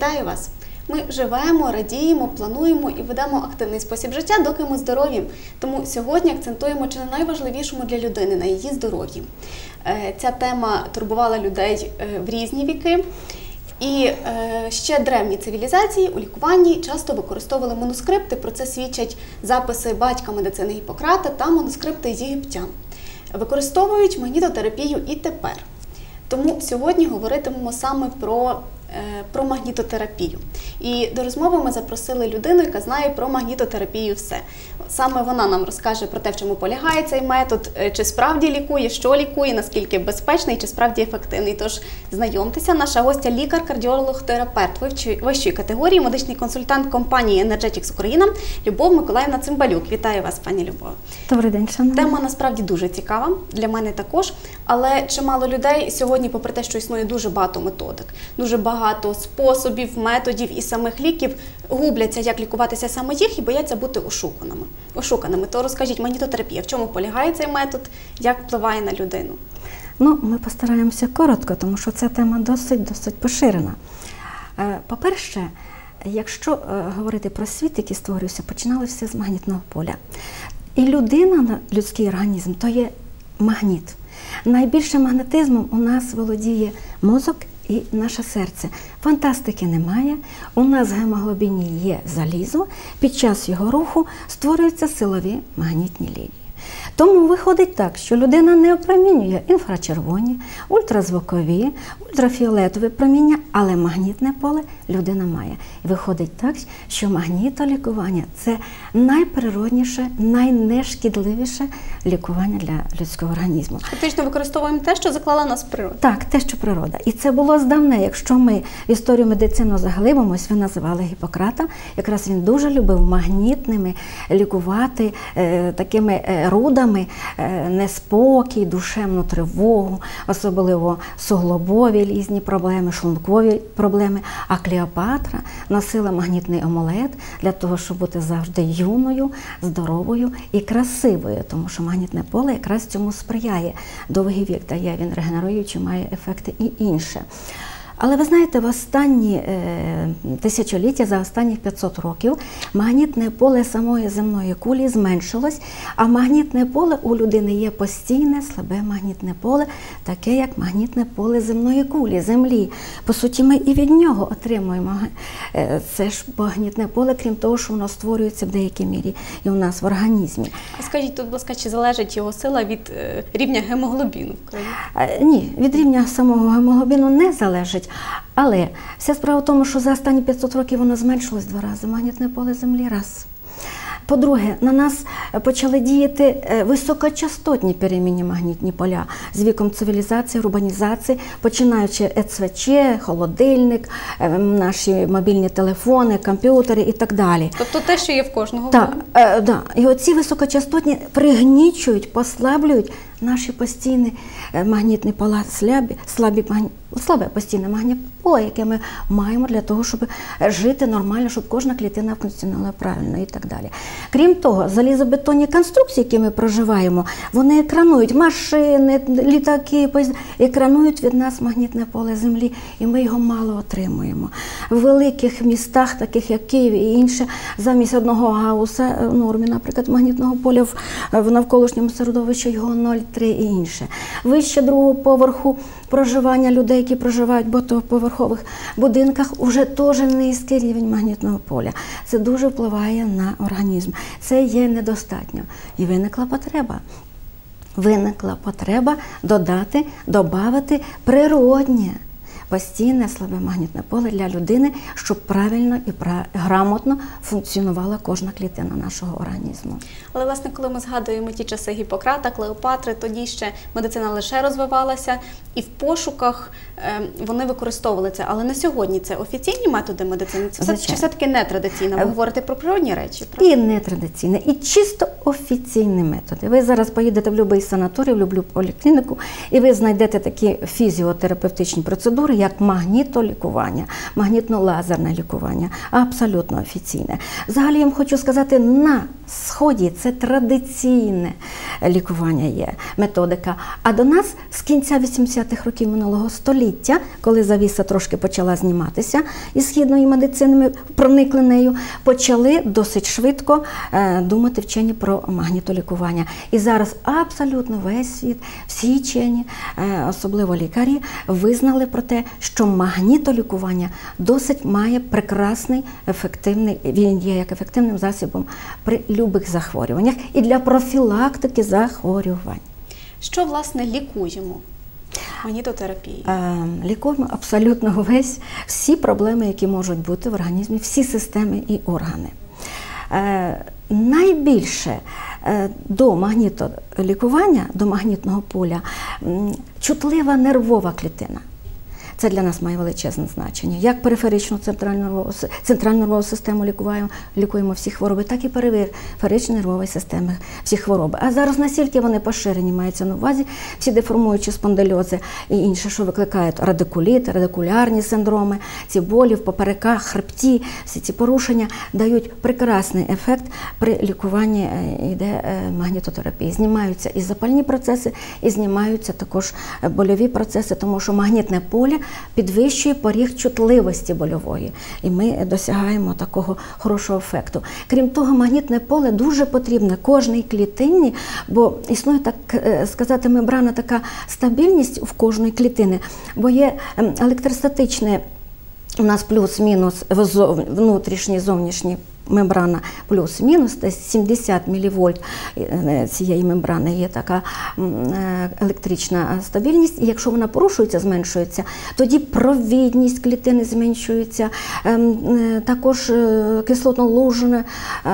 Вітаю вас! Ми живемо, радіємо, плануємо і ведемо активний спосіб життя, доки ми здорові. Тому сьогодні акцентуємо чи не найважливішому для людини на її здоров'ї. Е, Ця тема турбувала людей е, в різні віки. І е, ще древні цивілізації у лікуванні часто використовували манускрипти. Про це свідчать записи батька медицини Гіппократа та манускрипти єгиптян. Використовують магнітотерапію і тепер. Тому сьогодні говоритимемо саме про, про магнітотерапію. І до розмови ми запросили людину, яка знає про магнітотерапію все. Саме вона нам розкаже про те, в чому полягає цей метод, е, чи справді лікує, що лікує, наскільки безпечний, чи справді ефективний. Тож знайомтеся, наша гостя лікар, кардіолог, терапевт вищої категорії, медичний консультант компанії Energetics Україна Любов Миколаївна Цимбалюк. Вітаю вас, пані Любов. Добрий день, шановні. Тема насправді дуже цікава для мене також. Але чимало людей сьогодні, попри те, що існує дуже багато методик, дуже багато способів, методів і самих ліків, губляться, як лікуватися саме їх і бояться бути ошуканими. Ошуканими. То розкажіть, магнітотерапія, в чому полягає цей метод, як впливає на людину? Ну, ми постараємося коротко, тому що ця тема досить досить поширена. Е, По-перше, якщо е, говорити про світ, який створювався, починали все з магнітного поля. І людина, на- людський організм, то є магніт. Найбільше магнетизмом у нас володіє мозок і наше серце. Фантастики немає. У нас в гемоглобіні є залізо. Під час його руху створюються силові магнітні лінії. Тому виходить так, що людина не опромінює інфрачервоні, ультразвукові, ультрафіолетові проміння, але магнітне поле людина має. І виходить так, що магнітолікування це найприродніше, найнешкідливіше лікування для людського організму. Фактично використовуємо те, що заклала нас природа. Так, те, що природа. І це було здавна. Якщо ми в історію медицину заглибимось, ви називали Гіппократа. Якраз він дуже любив магнітними лікувати е, такими е, рудами е, неспокій, душевну тривогу, особливо суглобові різні проблеми, шлункові проблеми. А Клеопатра носила магнітний амулет для того, щоб бути завжди юною, здоровою і красивою, тому що магнітне поле якраз цьому сприяє. Довгий вік дає, він регенеруючий, має ефекти і інше. Але ви знаєте, в останні е, тисячоліття, за останні 500 років, магнітне поле самої земної кулі зменшилось, а магнітне поле у людини є постійне, слабе магнітне поле, таке як магнітне поле земної кулі, землі. По суті, ми і від нього отримуємо е, це ж магнітне поле, крім того, що воно створюється в деякій мірі і у нас в організмі. А Скажіть, тут, будь ласка, чи залежить його сила від е, рівня гемоглобіну в? Е, Ні, від рівня самого гемоглобіну не залежить. Але вся справа в тому, що за останні 500 років воно зменшилось два рази. Магнітне поле землі раз. По-друге, на нас почали діяти е, високочастотні перемінні магнітні поля з віком цивілізації, урбанізації, починаючи ЕЦВЧ, холодильник, е, наші мобільні телефони, комп'ютери і так далі. Тобто те, що є в кожного. Так, е, да. І оці високочастотні пригнічують, послаблюють наші постійні е, магнітні пола слабі, слабі слабе постійне магнітне поле, яке ми маємо для того, щоб жити нормально, щоб кожна клітина функціонувала правильно і так далі. Крім того, залізобетонні конструкції, які ми проживаємо, вони екранують машини, літаки, екранують від нас магнітне поле землі, і ми його мало отримуємо. В великих містах, таких як Київ і інше, замість одного гауса е, в нормі, наприклад, магнітного поля в, в навколишньому середовищі його 0,3 і інше. Вище другого поверху проживання людей, які проживають в багатоповерхових будинках, вже теж низький рівень магнітного поля. Це дуже впливає на організм. Це є недостатньо. І виникла потреба. Виникла потреба додати, додати природнє. Постійне слабе магнітне поле для людини, щоб правильно і грамотно функціонувала кожна клітина нашого організму. Але власне, коли ми згадуємо ті часи Гіппократа, Клеопатри, тоді ще медицина лише розвивалася, і в пошуках е, вони використовували це. Але на сьогодні це офіційні методи медицини, це все, чи все-таки нетрадиційно? Ви Е, говорите про природні речі, правда? І нетрадиційне, і чисто офіційні методи. Ви зараз поїдете в будь-який санаторій, в будь-яку поліклініку, і ви знайдете такі фізіотерапевтичні процедури, як магнітолікування, магнітно-лазерне лікування, абсолютно офіційне. Взагалі я вам хочу сказати, на сході це традиційне лікування є методика. А до нас з кінця 80-х років минулого століття, коли завіса трошки почала зніматися із східної медицини, ми проникли нею, почали досить швидко е, думати вчені про магнітолікування. І зараз абсолютно весь світ, всі вчені, е, особливо лікарі, визнали про те, що магнітолікування досить має прекрасний, ефективний, він є як ефективним засобом при любих захворюваннях і для профілактики захворювань. Що власне лікуємо? Магнітотерапією. Е, Лікуємо абсолютно весь всі проблеми, які можуть бути в організмі, всі системи і органи. Найбільше е, до магнітолікування, до магнітного поля чутлива нервова клітина. Це для нас має величезне значення. Як периферичну центральну центральну нервову систему лікуємо, лікуємо всі хвороби, так і периферичні нервові системи всі хвороби. А зараз настільки вони поширені, мається на увазі всі деформуючі спондильози і інше, що викликають радикуліт, радикулярні синдроми, ці болі в попереках, хребті, всі ці порушення дають прекрасний ефект при лікуванні е, йде е, магнітотерапії. Знімаються і запальні процеси, і знімаються також е, больові процеси, тому що магнітне поле підвищує поріг чутливості больової, і ми досягаємо такого хорошого ефекту. Крім того, магнітне поле дуже потрібне кожній клітині, бо існує так е, сказати мембрана така стабільність в кожної клітини, бо є ем, електростатичне у нас плюс-мінус внутрішній, зовнішній мембрана плюс-мінус, десь 70 мВ цієї мембрани є така е, електрична стабільність. І якщо вона порушується, зменшується, тоді провідність клітини зменшується, ем, е, також е, кислотно-лужне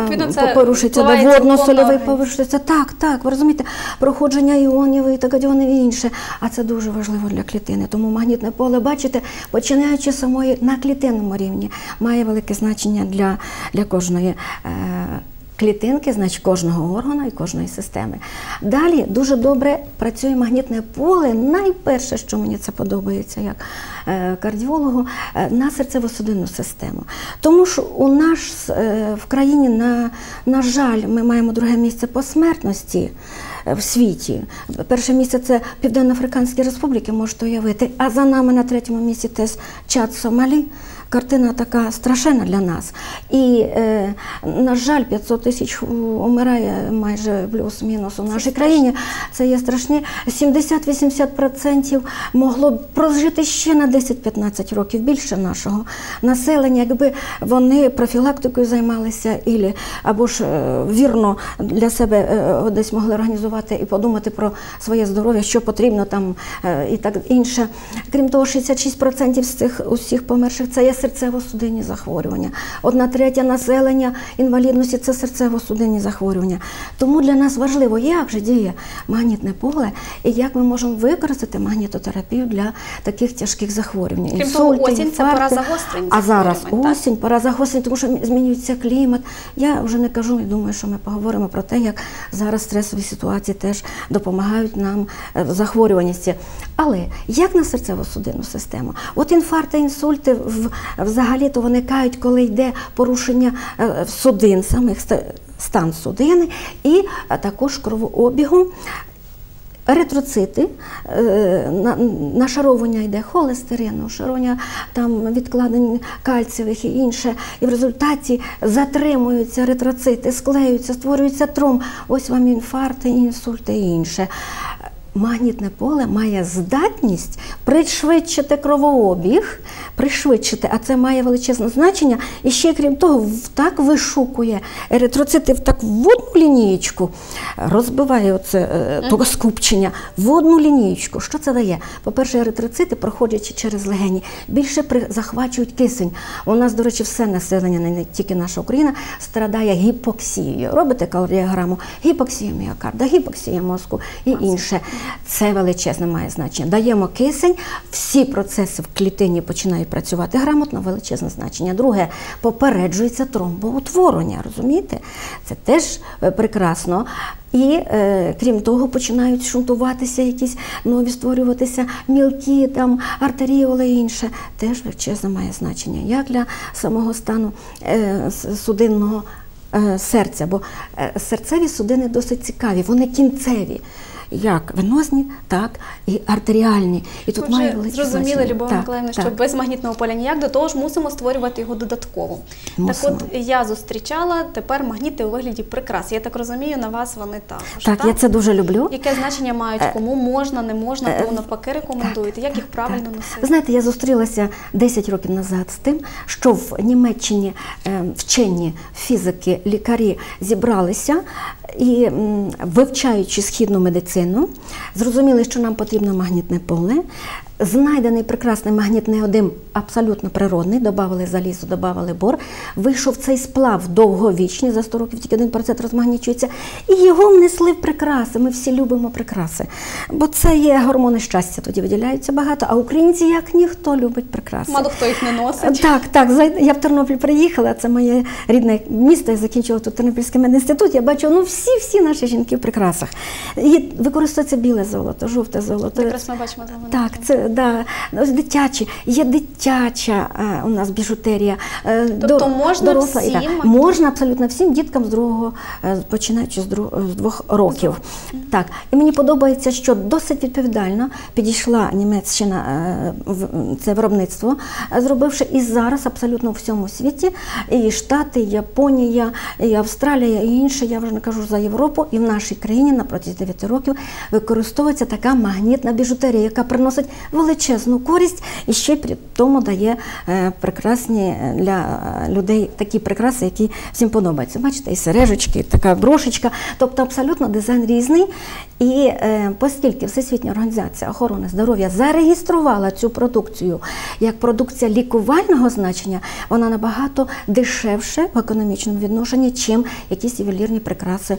Відповідно, це порушується, водно-сольовий порушується. Так, так, ви розумієте, проходження іонів і такадіонів і інше. А це дуже важливо для клітини. Тому магнітне поле, бачите, починаючи самої на клітинному рівні, має велике значення для, для кожної. Е- Клітинки, значить кожного органу і кожної системи. Далі дуже добре працює магнітне поле. Найперше, що мені це подобається як е, кардіологу, е, на серцево-судинну систему. Тому що у нас в країні, на, на жаль, ми маємо друге місце по смертності в світі. Перше місце це Південно-Африканські Республіки, можете уявити, а за нами на третьому місці теж Чад Сомалі. Картина така страшенна для нас. І, е, на жаль, 500 тисяч умирає майже плюс-мінус у нашій країні. Це є страшні. 70-80% могло б прожити ще на 10-15 років більше нашого населення, якби вони профілактикою займалися ілі, або ж е, вірно для себе е, десь могли організувати і подумати про своє здоров'я, що потрібно там е, і так інше. Крім того, 66% з цих усіх померших це є серцево-судинні захворювання. Одна третя населення інвалідності це серцево-судинні захворювання. Тому для нас важливо, як же діє магнітне поле і як ми можемо використати магнітотерапію для таких тяжких захворювань. Крім того, осінь це пора загострень А зараз захворювань, так? осінь, пора загострень, тому що змінюється клімат. Я вже не кажу і думаю, що ми поговоримо про те, як зараз стресові ситуації теж допомагають нам е, в захворюваності. Але як на серцево-судинну систему? От інфаркти, інсульти взагалі-то виникають, коли йде порушення е, судин, самих стан судини, і е, також кровообігу. Еритроцити, е, нашаровування йде холестерину, шаровання там відкладень кальцієвих і інше. І в результаті затримуються еритроцити, склеюються, створюється тромб. Ось вам інфаркти, інсульти і інше. Магнітне поле має здатність пришвидшити кровообіг, пришвидшити, а це має величезне значення. І ще крім того, так вишукує еритроцити в так в одну лінієчку, розбиває оце е, того скупчення в одну лінієчку. Що це дає? По-перше, еритроцити, проходячи через легені, більше захвачують кисень. У нас, до речі, все населення, не не тільки наша Україна, страдає гіпоксією. Робите кардіограму, гіпоксія міокарда, гіпоксія мозку і інше. Це величезне має значення. Даємо кисень, всі процеси в клітині починають працювати грамотно, величезне значення. Друге, попереджується тромбоутворення, розумієте? Це теж е, прекрасно. І е, крім того, починають шунтуватися якісь нові створюватися мілкі там артеріоли і інше. Теж величезне має значення як для самого стану е, судинного е, серця, бо е, серцеві судини досить цікаві, вони кінцеві. Як венозні, так і артеріальні. І тут Ми має вже зрозуміли. Любов Миколаївна, що так. без магнітного поля ніяк до того ж мусимо створювати його додатково. Мусимо. Так от я зустрічала тепер магніти у вигляді прикрас. Я так розумію, на вас вони також. Так, я це дуже люблю. Яке значення мають, Е, кому можна, не можна, е, кому навпаки рекомендуєте, як їх правильно Так. Ви носити? знаєте, я зустрілася 10 років назад з тим, що в Німеччині е, вчені фізики, лікарі зібралися і, вивчаючи східну медицину, зрозуміли, що нам потрібно магнітне поле. Знайдений прекрасний магніт неодим, абсолютно природний, додавали залізо, додавали бор. Вийшов цей сплав довговічний, за 100 років тільки 1% розмагнічується, і його внесли в прикраси. Ми всі любимо прикраси. Бо це є гормони щастя, тоді виділяються багато. А українці, як ніхто, любить прикраси. Мало хто їх не носить. Так, так. Я в Тернопіль приїхала, це моє рідне місто, я закінчила тут Тернопільський медінститут. Я бачу, ну всі-всі наші жінки в прикрасах. І використовується біле золото, жовте золото. Якраз ми бачимо. Так, це да, дитячі. Є дитяча е, у нас біжутерія. е, Тобто можна доросла, і всім? так. Можна абсолютно всім діткам з другого, е, починаючи з, дру- з двох років. Так, і мені подобається, що досить відповідально підійшла Німеччина е, в- це виробництво, е, зробивши і зараз абсолютно у всьому світі, і Штати, і Японія, і Австралія, і інше, я вже не кажу за Європу, і в нашій країні на протязі 9 років використовується така магнітна біжутерія, яка приносить величезну користь і ще при тому дає е, прекрасні е, для людей такі прикраси, які всім подобаються. Бачите, і сережечки, і така брошечка. Тобто абсолютно дизайн різний. І е, оскільки Всесвітня організація охорони здоров'я зареєструвала цю продукцію як продукція лікувального значення, вона набагато дешевше в економічному відношенні, чим якісь ювелірні прикраси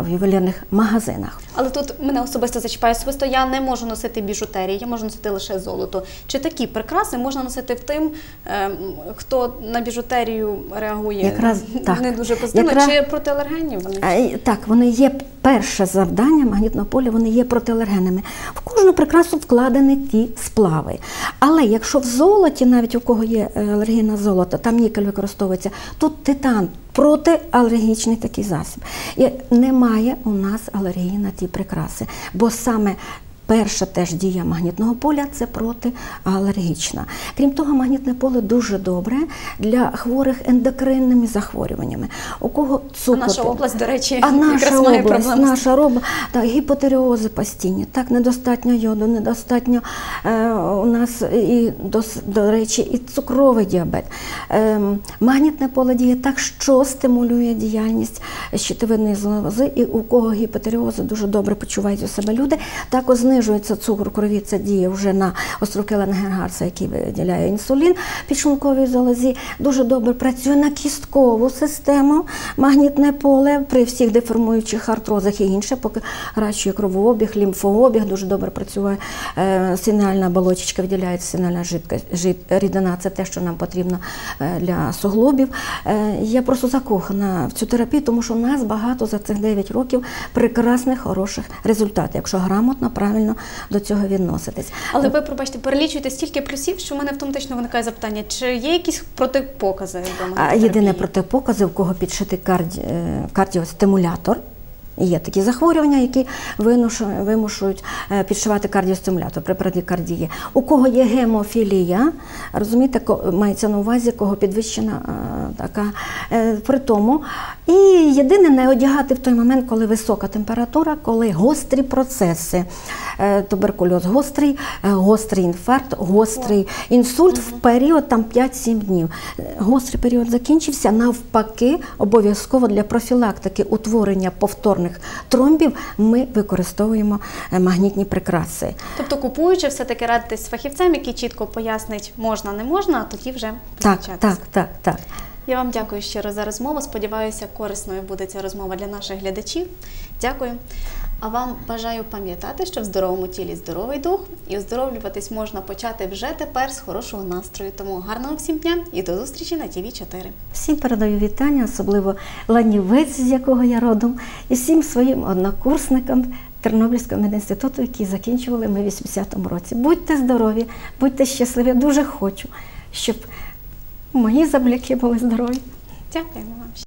в ювелірних магазинах. Але тут мене особисто зачіпає особисто. Я не можу носити біжутерії, я можу носити лише золото. Чи такі прикраси можна носити в тим, ем, хто на біжутерію реагує Якраз так. не дуже позитивно, Якраз- чи протиалергенні вони? Так, вони є перше завдання магнітного поля, вони є протиалергенами. В кожну прикрасу вкладені ті сплави. Але якщо в золоті, навіть у кого є е, алергія на золото, там нікель використовується, тут титан. Протиалергічний такий засіб. І немає у нас алергії на ті прикраси, бо саме Перша теж дія магнітного поля це протиалергічна. Крім того, магнітне поле дуже добре для хворих ендокринними захворюваннями. У кого цукор. наша область, до речі, а наша якраз має область, з наша роба, так, гіпотереози постійні, так, недостатньо йоду, недостатньо е, у нас і до, до речі, і цукровий діабет. Е, магнітне поле діє так, що стимулює діяльність щитовидної залози, і у кого гіпотереози дуже добре почувають у себе люди, також знижується цукор крові, це діє вже на острокеленгергарса, який виділяє інсулін підшлунковій залозі, дуже добре працює на кісткову систему, магнітне поле при всіх деформуючих артрозах і інше, поки покращує кровообіг, лімфообіг, дуже добре працює. Е, синальна оболочечка, виділяється синальна рідина, це те, що нам потрібно е, для суглобів. Е, я просто закохана в цю терапію, тому що у нас багато за цих 9 років прекрасних, хороших результатів, якщо грамотно, правильно до цього відноситись. Але ви, пробачте, перелічуєте стільки плюсів, що в мене автоматично виникає запитання, чи є якісь протипокази А єдине протипокази, в кого підшитий карді... е, кардіостимулятор. Є такі захворювання, які вимушують е, підшивати кардіостимулятор при брадикардії. У кого є гемофілія, розумієте, мається на увазі, кого підвищена е, така е, при тому. І єдине не одягати в той момент, коли висока температура, коли гострі процеси. Е, Туберкульоз гострий, е, гострий інфаркт, гострий інсульт в період там 5-7 днів. Гострий період закінчився. Навпаки, обов'язково для профілактики утворення повторних тромбів ми використовуємо магнітні прикраси. Тобто, купуючи, все-таки радитись з фахівцем, який чітко пояснить, можна, не можна, а тоді вже Так, так, так, так. Я вам дякую щиро за розмову. Сподіваюся, корисною буде ця розмова для наших глядачів. Дякую. А вам бажаю пам'ятати, що в здоровому тілі здоровий дух, і оздоровлюватись можна почати вже тепер з хорошого настрою. Тому гарного всім дня і до зустрічі на ТІВІ 4 Всім передаю вітання, особливо ланівець, з якого я родом, і всім своїм однокурсникам Тернопільського медінституту, які закінчували ми в 80-му році. Будьте здорові, будьте щасливі. Дуже хочу, щоб мої забляки були здорові. Дякуємо вам.